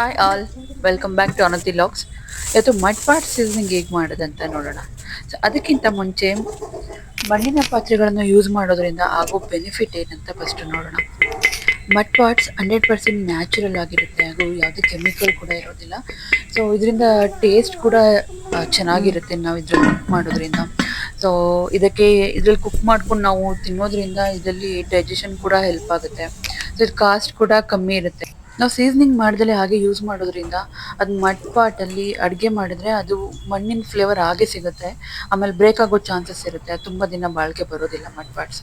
Hi all welcome back to ಅನತಿ ಲಾಕ್ಸ್ ಇವತ್ತು mud pot seasoning ಹೇಗೆ ಮಾಡೋದಂತ ನೋಡೋಣ. ಸೊ ಅದಕ್ಕಿಂತ ಮುಂಚೆ ಮಣ್ಣಿನ ಪಾತ್ರೆಗಳನ್ನು ಯೂಸ್ ಮಾಡೋದ್ರಿಂದ ಆಗೋ ಬೆನಿಫಿಟ್ ಏನಂತ ಫಸ್ಟ್ ನೋಡೋಣ. Mud pots hundred percent natural ಆಗಿರುತ್ತೆ. ಹಾಗೂ ಯಾವುದೇ ಕೆಮಿಕಲ್ ಕೂಡ ಇರೋದಿಲ್ಲ. ಸೊ ಇದರಿಂದ ಟೇಸ್ಟ್ ಕೂಡ ಚೆನ್ನಾಗಿರುತ್ತೆ ನಾವು ಇದ್ರಲ್ಲಿ ಕುಕ್ ಮಾಡೋದ್ರಿಂದ. ಸೊ ಇದಕ್ಕೆ ಇದರಲ್ಲಿ ಕುಕ್ ಮಾಡ್ಕೊಂಡು ನಾವು ತಿನ್ನೋದ್ರಿಂದ ಇದರಲ್ಲಿ ಡೈಜೆಷನ್ ಕೂಡ ಹೆಲ್ಪ್ ಆಗುತ್ತೆ. ಸೊ ಇದು ಕಾಸ್ಟ್ ಕೂಡ ಕಮ್ಮಿ ಇರುತ್ತೆ. ನಾವು ಸೀಸನಿಂಗ್ ಮಾಡ್ದಲೆ ಹಾಗೆ ಯೂಸ್ ಮಾಡೋದ್ರಿಂದ ಅದು ಮಡ್ ಪಾಟಲ್ಲಿ ಅಡುಗೆ ಮಾಡಿದ್ರೆ ಅದು ಮಣ್ಣಿನ ಫ್ಲೇವರ್ ಹಾಗೆ ಸಿಗುತ್ತೆ. ಆಮೇಲೆ ಬ್ರೇಕ್ ಆಗೋ ಚಾನ್ಸಸ್ ಇರುತ್ತೆ. ತುಂಬ ದಿನ ಬಾಳಿಕೆ ಬರೋದಿಲ್ಲ ಮಡ್ ಪಾಟ್ಸ್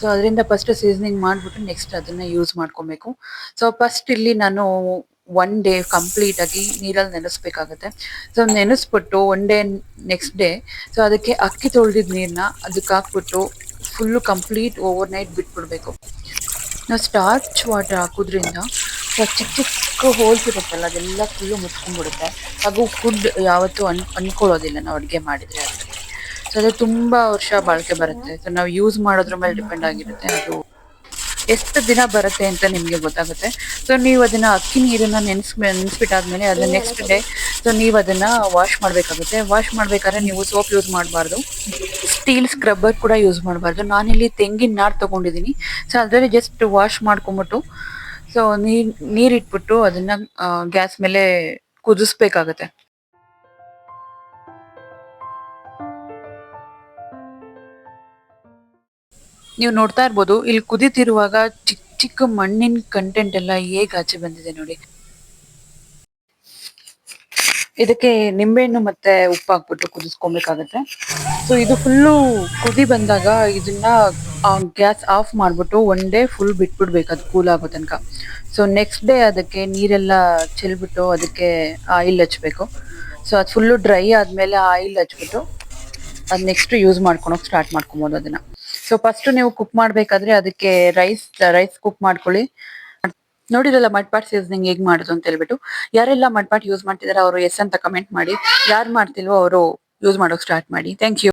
ಸೊ ಅದರಿಂದ ಫಸ್ಟ್ ಸೀಸನಿಂಗ್ ಮಾಡಿಬಿಟ್ಟು ನೆಕ್ಸ್ಟ್ ಅದನ್ನು ಯೂಸ್ ಮಾಡ್ಕೊಬೇಕು. ಸೊ ಫಸ್ಟ್ ಇಲ್ಲಿ ನಾನು ಒನ್ ಡೇ ಕಂಪ್ಲೀಟ್ ಆಗಿ ನೀರಲ್ಲಿ ನೆನೆಸ್ಬೇಕಾಗತ್ತೆ. So ನೆನೆಸ್ಬಿಟ್ಟು one day next day so ಅದಕ್ಕೆ ಅಕ್ಕಿ ತೊಳೆದಿದ್ದ ನೀರನ್ನ ಅದಕ್ಕೆ ಹಾಕ್ಬಿಟ್ಟು ಫುಲ್ಲು ಕಂಪ್ಲೀಟ್ ಓವರ್ ನೈಟ್ ಬಿಟ್ಬಿಡ್ಬೇಕು. ನಾವು ಸ್ಟಾರ್ಚ್ ವಾಟರ್ ಹಾಕೋದ್ರಿಂದ ಚಿಕ್ಕ ಚಿಕ್ಕ ಹೋಲ್ಸ್ ಇರುತ್ತಲ್ಲ, ಅದೆಲ್ಲ ಫುಲ್ಲು ಮುಚ್ಕೊಂಡ್ಬಿಡುತ್ತೆ. ಹಾಗೂ ಫುಡ್ ಯಾವತ್ತೂ ಅನ್, ಅನ್ಕೊಳ್ಳೋದಿಲ್ಲ ನಾವು ಅಡುಗೆ ಮಾಡಿದರೆ ಅದರಲ್ಲಿ. ಸೊ ಅದು ತುಂಬ ವರ್ಷ ಬಾಳಿಕೆ ಬರುತ್ತೆ. ಸೊ ನಾವು ಯೂಸ್ ಮಾಡೋದ್ರ ಮೇಲೆ ಡಿಪೆಂಡ್ ಆಗಿರುತ್ತೆ. ಅದು ಎಷ್ಟು ದಿನ ಬರುತ್ತೆ ಅಂತ ನಿಮಗೆ ಗೊತ್ತಾಗುತ್ತೆ. ಸೊ ನೀವು ಅದನ್ನ ಅಕ್ಕಿ ನೀರನ್ನ ನೆನೆಸ್, ನೆನೆಸ್ಬಿಟ್ಟಾದ್ಮೇಲೆ ಅದನ್ನ ನೆಕ್ಸ್ಟ್ ಡೇ ಸೊ ನೀವು ಅದನ್ನ ವಾಶ್ ಮಾಡಬೇಕಾಗುತ್ತೆ. ವಾಶ್ ಮಾಡಬೇಕಾದ್ರೆ ನೀವು ಸೋಪ್ ಯೂಸ್ ಮಾಡಬಾರ್ದು. ಸ್ಟೀಲ್ ಸ್ಕ್ರಬ್ಬರ್ ಕೂಡ ಯೂಸ್ ಮಾಡಬಾರ್ದು. ನಾನಿಲ್ಲಿ ತೆಂಗಿನ ನಾರು ತೊಗೊಂಡಿದ್ದೀನಿ. ಸೊ ಅದರಲ್ಲಿ ಜಸ್ಟ್ ವಾಶ್ ಮಾಡ್ಕೊಂಬಿಟ್ಟು ಸೊ ನೀರ್ ನೀರಿಟ್ಬಿಟ್ಟು ಅದನ್ನ ಗ್ಯಾಸ್ ಮೇಲೆ ಕುದಿಸ್ಬೇಕಾಗತ್ತೆ. ನೀವು ನೋಡ್ತಾ ಇರ್ಬೋದು, ಇಲ್ಲಿ ಕುದೀತಿರುವಾಗ ಚಿಕ್ಕ ಚಿಕ್ಕ ಮಣ್ಣಿನ ಕಂಟೆಂಟ್ ಎಲ್ಲ ಹೇಗೆ ಆಚೆ ಬಂದಿದೆ ನೋಡಿ. ಇದಕ್ಕೆ ನಿಂಬೆಹಣ್ಣು ಮತ್ತೆ ಉಪ್ಪು ಹಾಕ್ಬಿಟ್ಟು ಕುದಿಸ್ಕೊಬೇಕಾಗತ್ತೆ ಸೊ ಇದು ಫುಲ್ಲು ಕುದಿ ಬಂದಾಗ ಇದನ್ನ ಗ್ಯಾಸ್ ಆಫ್ ಮಾಡ್ಬಿಟ್ಟು ಒನ್ ಡೇ ಫುಲ್ ಬಿಟ್ಬಿಡ್ಬೇಕು, ಅದು ಕೂಲ್ ಆಗೋ ತನಕ. ಸೊ ನೆಕ್ಸ್ಟ್ ಡೇ ಅದಕ್ಕೆ ನೀರೆಲ್ಲ ಚೆಲ್ಬಿಟ್ಟು ಅದಕ್ಕೆ ಆಯಿಲ್ ಹಚ್ಬೇಕು. ಸೊ ಅದು ಫುಲ್ಲು ಡ್ರೈ ಆದ್ಮೇಲೆ ಆಯಿಲ್ ಹಚ್ಬಿಟ್ಟು ಅದು ನೆಕ್ಸ್ಟ್ ಯೂಸ್ ಮಾಡ್ಕೊಳಕ್ ಸ್ಟಾರ್ಟ್ ಮಾಡ್ಕೊಬೋದು ಅದನ್ನ. ಸೊ ಫಸ್ಟ್ ನೀವು ಕುಕ್ ಮಾಡಬೇಕಾದ್ರೆ ಅದಕ್ಕೆ ರೈಸ್ ರೈಸ್ ಕುಕ್ ಮಾಡ್ಕೊಳ್ಳಿ. ನೋಡಿರಲ್ಲ ಮಡ್ಪಾಟ್ ಸೀಸನಿಂಗ್ ಹೇಗ್ ಮಾಡೋದು ಅಂತ ಹೇಳ್ಬಿಟ್ಟು, ಯಾರೆಲ್ಲ ಮಡ್ಪಾಟ್ ಯೂಸ್ ಮಾಡ್ತಿದಾರೆ, ಅವರು ಎಸ್ ಅಂತ ಕಮೆಂಟ್ ಮಾಡಿ, ಯಾರು ಮಾಡ್ತಿಲ್ವೋ, ಅವರು ಯೂಸ್ ಮಾಡೋಕ್ ಸ್ಟಾರ್ಟ್ ಮಾಡಿ. Thank you